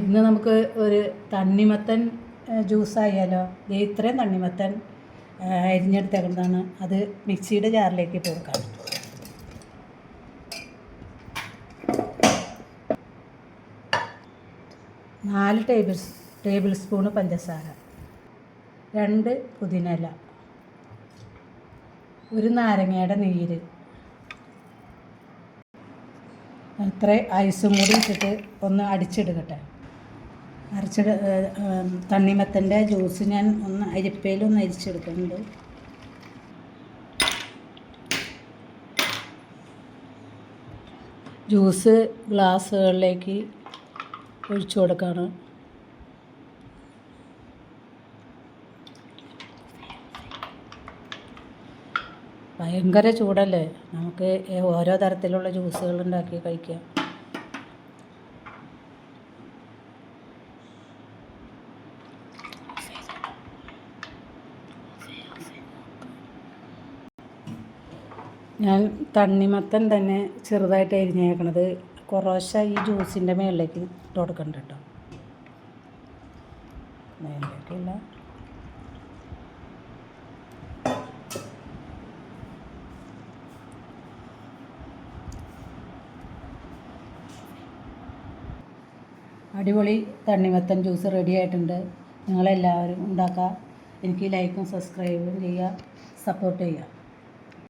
ഇന്ന് നമുക്ക് ഒരു തണ്ണിമത്തൻ ജ്യൂസായാലോ ഇത്രയും തണ്ണിമത്തൻ അരിഞ്ഞെടുത്തേക്കുന്നതാണ്. അത് മിക്സിയുടെ ജാറിലേക്ക് ഇട്ട് കൊടുക്കാം. നാല് ടേബിൾ ടേബിൾ സ്പൂണ് പഞ്ചസാര. രണ്ട് പുതിനയില ഒരു നാരങ്ങയുടെ നീര്. അത്ര ഐസും കൂടി ഇട്ടിട്ട് ഒന്ന് അടിച്ചെടുക്കട്ടെ അരച്ചെടു തണ്ണിമത്തന്റെ ജ്യൂസ് ഞാൻ ഒന്ന് അരിപ്പയിലൊന്ന് അരിച്ചെടുക്കുന്നുണ്ട്. ജ്യൂസ് ഗ്ലാസ്സുകളിലേക്ക് ഒഴിച്ചു കൊടുക്കുകയാണ് ഭയങ്കര ചൂടല്ലേ? നമുക്ക് ഓരോ തരത്തിലുള്ള ജ്യൂസുകൾ ഉണ്ടാക്കി കഴിക്കാം. ഞാൻ തണ്ണിമത്തൻ തന്നെ ചെറുതായിട്ട് അരിഞ്ഞേക്കണത്. കുറേശ്ശ ഈ ജ്യൂസിന്റെ മേളിലേക്ക് ഇട്ട് കൊടുക്കണ്ട കേട്ടോ. മേലേക്കില്ല അടിപൊളി തണ്ണിമത്തൻ ജ്യൂസ് റെഡി ആയിട്ടുണ്ട്. നിങ്ങളെല്ലാവരും ഉണ്ടാക്കുക എനിക്ക് ലൈക്കും സബ്സ്ക്രൈബും ചെയ്യുക സപ്പോർട്ട് ചെയ്യുക.